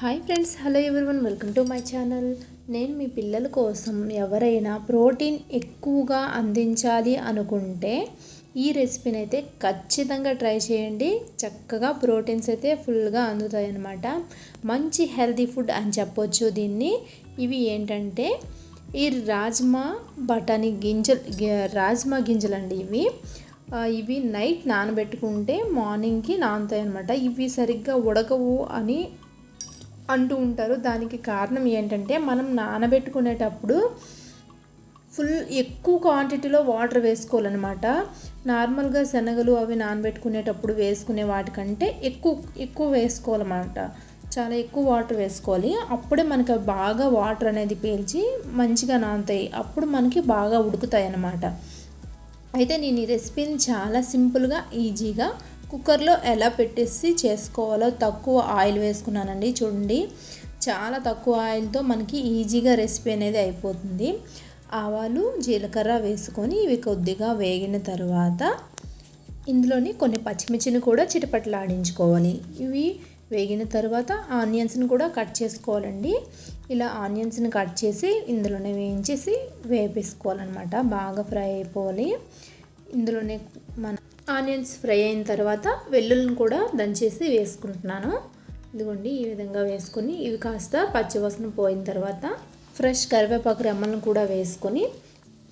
Hi friends hello everyone welcome to my channel. నేను మీ పిల్లల కోసం ఎవరైనా ప్రోటీన్ ఎక్కువగా అందించాలి అనుకుంటే ఈ రెసిపీని అయితే ఖచ్చితంగా ట్రై చేయండి. చక్కగా ప్రోటీన్స్ అయితే ఫుల్గా అందుతాయి అన్నమాట. మంచి హెల్తీ ఫుడ్ అని చెప్పొచ్చు దీన్ని. ఇవి ఏంటంటే ఈ రాజ్మా బఠానీ గింజలు రాజ్మా గింజలు అండి ఇవి ఇవి నైట్ నానబెట్టుకుంటే మార్నింగ్కి నానుతాయి అనమాట ఇవి సరిగ్గా ఉడకవు అని అంటూ ఉంటారు. దానికి కారణం ఏంటంటే మనం నానబెట్టుకునేటప్పుడు ఫుల్ ఎక్కువ క్వాంటిటీలో వాటర్ వేసుకోవాలన్నమాట. నార్మల్గా శనగలు అవి నానబెట్టుకునేటప్పుడు వేసుకునే వాటికంటే ఎక్కువ ఎక్కువ వేసుకోవాలన్నమాట. చాలా ఎక్కువ వాటర్ వేసుకోవాలి. అప్పుడే మనకి బాగా వాటర్ అనేది పీల్చి మంచిగా నానుతాయి. అప్పుడు మనకి బాగా ఉడుకుతాయి అన్నమాట అయితే నేను ఈ రెసిపీని చాలా సింపుల్గా ఈజీగా కుక్కర్లో ఎలా పెట్టేసి చేసుకోవాలో తక్కువ ఆయిల్ వేసుకున్నానండి. చూడండి చాలా తక్కువ ఆయిల్తో మనకి ఈజీగా రెసిపీ అనేది అయిపోతుంది. ఆవాలు జీలకర్ర వేసుకొని ఇవి కొద్దిగా వేగిన తర్వాత ఇందులోని కొన్ని పచ్చిమిర్చిని కూడా చిటపట్లాడించుకోవాలి. ఇవి వేగిన తర్వాత ఆనియన్స్ని కూడా కట్ చేసుకోవాలండి. ఇలా ఆనియన్స్ని కట్ చేసి ఇందులోనే వేయించేసి వేపేసుకోవాలన్నమాట. బాగా ఫ్రై అయిపోవాలి. ఇందులోనే మన ఆనియన్స్ ఫ్రై అయిన తర్వాత వెల్లుల్ని కూడా దంచేసి వేసుకుంటున్నాను. ఇదిగోండి ఈ విధంగా వేసుకొని ఇవి కాస్త పచ్చివాసన పోయిన తర్వాత ఫ్రెష్ కరివేపాకు రెమ్మలను కూడా వేసుకొని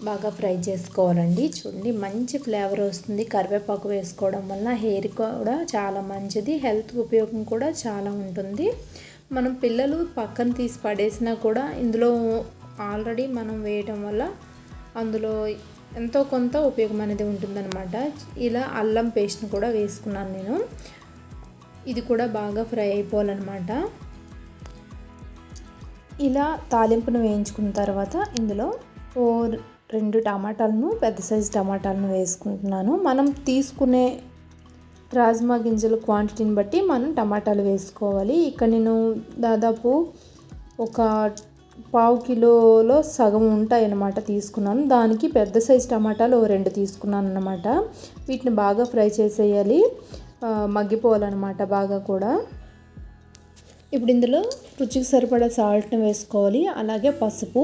బాగా ఫ్రై చేసుకోవాలండి. చూడండి మంచి ఫ్లేవర్ వస్తుంది కరివేపాకు వేసుకోవడం వల్ల హెయిర్ కూడా చాలా మంచిది హెల్త్ ఉపయోగం కూడా చాలా ఉంటుంది. మనం పిల్లలు పక్కన తీసి పడేసినా కూడా ఇందులో ఆల్రెడీ మనం వేయటం వల్ల అందులో ఎంతో కొంత ఉపయోగం అనేది ఉంటుందన్నమాట. ఇలా అల్లం పేస్ట్ని కూడా వేసుకున్నాను నేను. ఇది కూడా బాగా ఫ్రై అయిపోవాలన్నమాట. ఇలా తాలింపును వేయించుకున్న తర్వాత ఇందులో ఓ రెండు టమాటాలను పెద్ద సైజు టమాటాలను వేసుకుంటున్నాను. మనం తీసుకునే రాజ్మా గింజల క్వాంటిటీని బట్టి మనం టమాటాలు వేసుకోవాలి. ఇక్కడ నేను దాదాపు ఒక పావు కిలోలో సగం ఉంటాయి అన్నమాట తీసుకున్నాను. దానికి పెద్ద సైజు టమాటాలు ఓ రెండు తీసుకున్నాను అన్నమాట వీటిని బాగా ఫ్రై చేసేయాలి. మగ్గిపోవాలన్నమాట బాగా కూడా. ఇప్పుడు ఇందులో రుచికి సరిపడా సాల్ట్ని వేసుకోవాలి. అలాగే పసుపు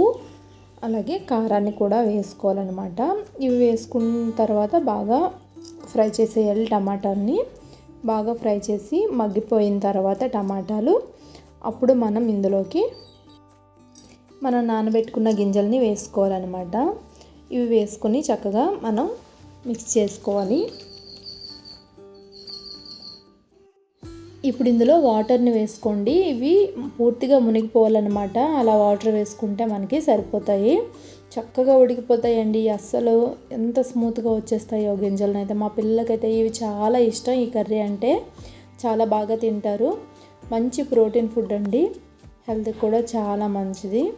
అలాగే కారాన్ని కూడా వేసుకోవాలన్నమాట. ఇవి వేసుకున్న తర్వాత బాగా ఫ్రై చేసేయాలి టమాటాలని. బాగా ఫ్రై చేసి మగ్గిపోయిన తర్వాత టమాటాలు. అప్పుడు మనం ఇందులోకి మనం నానబెట్టుకున్న గింజల్ని వేసుకోవాలన్నమాట. ఇవి వేసుకొని చక్కగా మనం మిక్స్ చేసుకోవాలి. ఇప్పుడు ఇందులో వాటర్ని వేసుకోండి. ఇవి పూర్తిగా మునిగిపోవాలన్నమాట. అలా వాటర్ వేసుకుంటే మనకి సరిపోతాయి. చక్కగా ఉడికిపోతాయండి. అస్సలు ఎంత స్మూత్గా వచ్చేస్తాయో గింజలను అయితే. మా పిల్లలకైతే ఇవి చాలా ఇష్టం. ఈ కర్రీ అంటే చాలా బాగా తింటారు. మంచి ప్రోటీన్ ఫుడ్ అండి. హెల్త్కి కూడా చాలా మంచిది.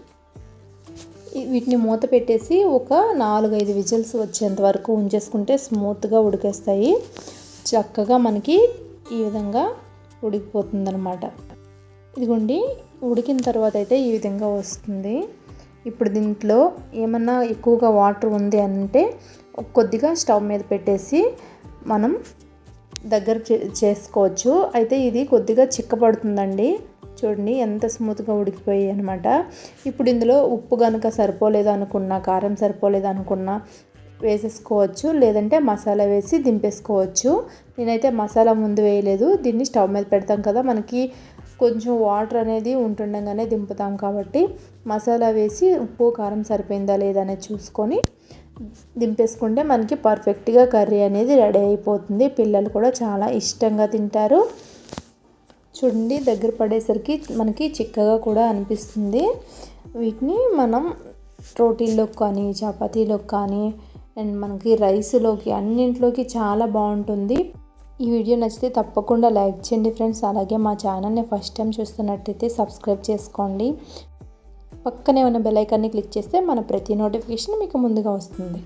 వీటిని మూత పెట్టేసి ఒక నాలుగైదు విజిల్స్ వచ్చేంత వరకు ఉంచేసుకుంటే స్మూత్గా ఉడికేస్తాయి. చక్కగా మనకి ఈ విధంగా ఉడికిపోతుందన్నమాట. ఇదిగోండి ఉడికిన తర్వాత అయితే ఈ విధంగా వస్తుంది. ఇప్పుడు దీంట్లో ఏమన్నా ఎక్కువగా వాటర్ ఉంది అంటే కొద్దిగా స్టవ్ మీద పెట్టేసి మనం దగ్గర చే- చేసుకోవచ్చు. అయితే ఇది కొద్దిగా చిక్కపడుతుందండి. చూడండి ఎంత స్మూత్గా ఉడికిపోయి అనమాట ఇప్పుడు ఇందులో ఉప్పు కనుక సరిపోలేదు అనుకున్నా కారం సరిపోలేదు అనుకున్నా వేసేసుకోవచ్చు. లేదంటే మసాలా వేసి దింపేసుకోవచ్చు. నేనైతే మసాలా ముందు వేయలేదు. దీన్ని స్టవ్ మీద పెడతాం కదా మనకి కొంచెం వాటర్ అనేది ఉంటుండగానే దింపుతాం కాబట్టి మసాలా వేసి ఉప్పు కారం సరిపోయిందా లేదా అనేది చూసుకొని దింపేసుకుంటే మనకి పర్ఫెక్ట్గా కర్రీ అనేది రెడీ అయిపోతుంది. పిల్లలు కూడా చాలా ఇష్టంగా తింటారు. చూడండి దగ్గర పడేసరికి మనకి చిక్కగా కూడా అనిపిస్తుంది. వీటిని మనం రోటీల్లోకి కానీ చపాతీలోకి కానీ అండ్ మనకి రైస్లోకి అన్నింటిలోకి చాలా బాగుంటుంది. ఈ వీడియో నచ్చితే తప్పకుండా లైక్ చేయండి ఫ్రెండ్స్. అలాగే మా ఛానల్ని ఫస్ట్ టైం చూస్తున్నట్టయితే సబ్స్క్రైబ్ చేసుకోండి. పక్కనే ఉన్న బెల్ ఐకాన్ని క్లిక్ చేస్తే మన ప్రతి నోటిఫికేషన్ మీకు ముందుగా వస్తుంది.